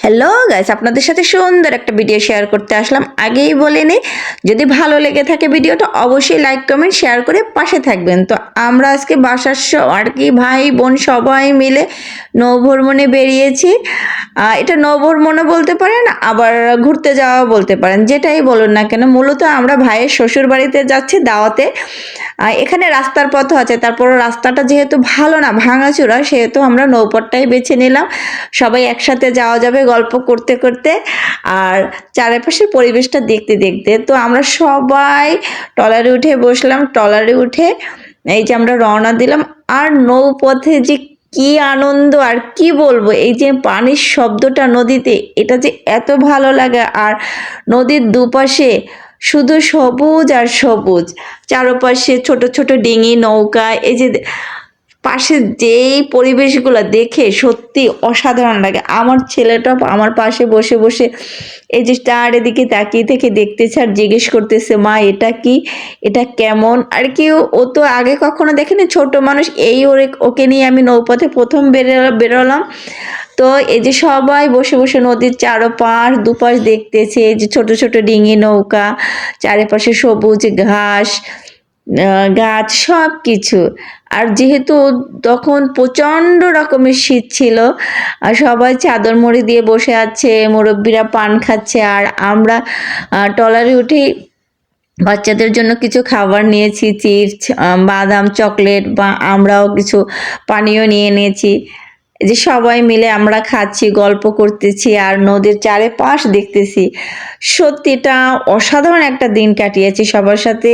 Hello guys আপনাদের সাথে সুন্দর একটা ভিডিও শেয়ার করতে আসলাম। আগেই বলে নিই যদি ভালো লেগে থাকে ভিডিওটা অবশ্যই লাইক কমেন্ট শেয়ার করে পাশে থাকবেন। তো আমরা আজকে বাসার আর কি, ভাই, বোন সবাই মিলে নৌভ্রমণে বেরিয়েছি। এটা নৌভ্রমণও বলতে পারেন, আবার ঘুরতে যাওয়া বলতে পারেন। যেটাই বলুন না কেন, মূলত আমরা ভাইয়ের শ্বশুর বাড়িতে যাচ্ছি দাওয়াতে। এখানে রাস্তার পথ আছে, তারপর রাস্তাটা যেহেতু ভালো না ভাঙাচোরা সেহেতু আমরা নৌপথটাই বেছে নিলাম। সবাই একসাথে যাওয়া যাবে গল্প করতে করতে আর চারিপাশের পরিবেশটা দেখতে দেখতে তো আমরা সবাই ট্রলারে উঠে বসলাম, ট্রলারে উঠে এই যে আমরা রওনা দিলাম আর নৌপথে যে কি আনন্দ আর কি বলব, এই যে পানির শব্দটা নদীতে, এটা যে এত ভালো লাগে আর নদীর দুপাশে শুধু সবুজ আর সবুজ, চারপাশে ছোট ছোট ডিঙি নৌকা, এই যে পাশে যেই পরিবেশগুলো দেখে সত্যি অসাধারণ লাগে। আমার ছেলেটা আমার পাশে বসে বসে এই যে তার এদিকে তাকিয়ে থেকে দেখতেছে আর জিজ্ঞেস করতেছে, মা, এটা কি? এটা কেমন? আর কি ও- তো আগে কখনো দেখেনি, ছোট মানুষ, এই ওরে ওকে নিয়ে আমি নৌপথে প্রথম বেরো, বেরোলাম। তো এই যে সবাই বসে বসে নদীর চারপাশ, দুপাশ দেখতেছে, এই যে ছোট ছোট ডিঙি নৌকা, চারিপাশে সবুজ ঘাস গাছ সব কিছু আর যেহেতু তখন প্রচণ্ড রকমের শীত ছিল আর সবাই চাদর মুড়ি দিয়ে বসে আছে মুরব্বীরা পান খাচ্ছে আর আমরা আহ, ট্রলারে উঠেই বাচ্চাদের জন্য কিছু খাবার নিয়েছি চিপস বাদাম চকলেট বা আমরাও কিছু পানীয় নিয়ে নিয়েছি যে সবাই মিলে আমরা খাচ্ছি, গল্প করতেছি আর নদীর চারিপাশ দেখতেছি। সত্যি এটা অসাধারণ একটা দিন কাটিয়েছি সবার সাথে।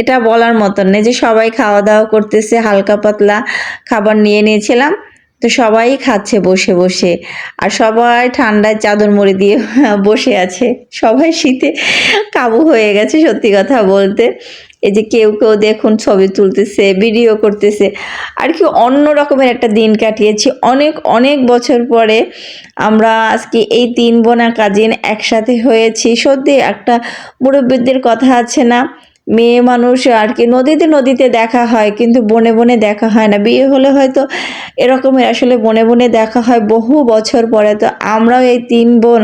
এটা বলার মতন নেই যে সবাই খাওয়া দাওয়া করতেছে, হালকা পাতলা খাবার নিয়ে নিয়েছিলাম। তো সবাই খাচ্ছে বসে বসে আর সবাই ঠান্ডায় চাদর মুড়ি দিয়ে বসে আছে। সবাই শীতে কাবু হয়ে গেছে সত্যি কথা বলতে। এই যে কেউ কেউ দেখুন ছবি তুলতেছে ভিডিও করতেছে। আর কি অন্য রকমের একটা দিন কাটিয়েছি। অনেক অনেক বছর পরে আমরা আজকে এই তিন বোনা কাজিন একসাথে হয়েছি। সত্যি একটা মুরব্বীদের কথা আছে না, মেয়ে মানুষ আর কি নদীতে নদীতে দেখা হয়, কিন্তু বনে বনে দেখা হয় না। বিয়ে হলে হয়তো এরকমের আসলে বনে বনে দেখা হয় বহু বছর পরে। তো আমরাও এই তিন বোন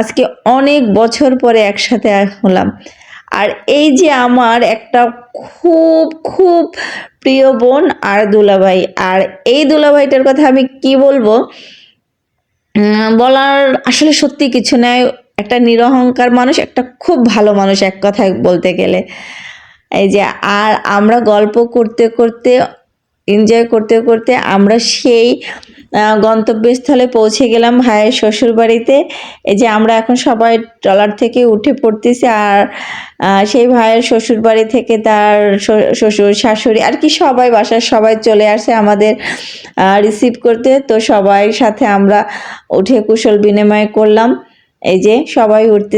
আজকে অনেক বছর পরে একসাথে হলাম। আর এই যে আমার একটা খুব খুব প্রিয় বোন আর দুলাভাই। আর এই দুলাভাইটার কথা আমি কি বলব? বলার আসলে সত্যি কিছু নাই। একটা নিরহংকার মানুষ, একটা খুব ভালো মানুষ এক কথায় বলতে গেলে। এই যে, আর আমরা গল্প করতে করতে এনজয় করতে করতে আমরা সেই গন্তব্যস্থলে পৌঁছে গেলাম ভাইয়ের শ্বশুর বাড়িতে এই যে আমরা এখন সবাই ট্রলার থেকে উঠে পড়তেছি আর সেই ভাইয়ের শ্বশুর বাড়ি থেকে তার শ্বশুর, শাশুড়ি আর কি সবাই বাসার সবাই চলে আসে আমাদের রিসিভ করতে। তো সবাই সাথে আমরা উঠে কুশল বিনিময় করলাম। এই যে সবাই উঠতে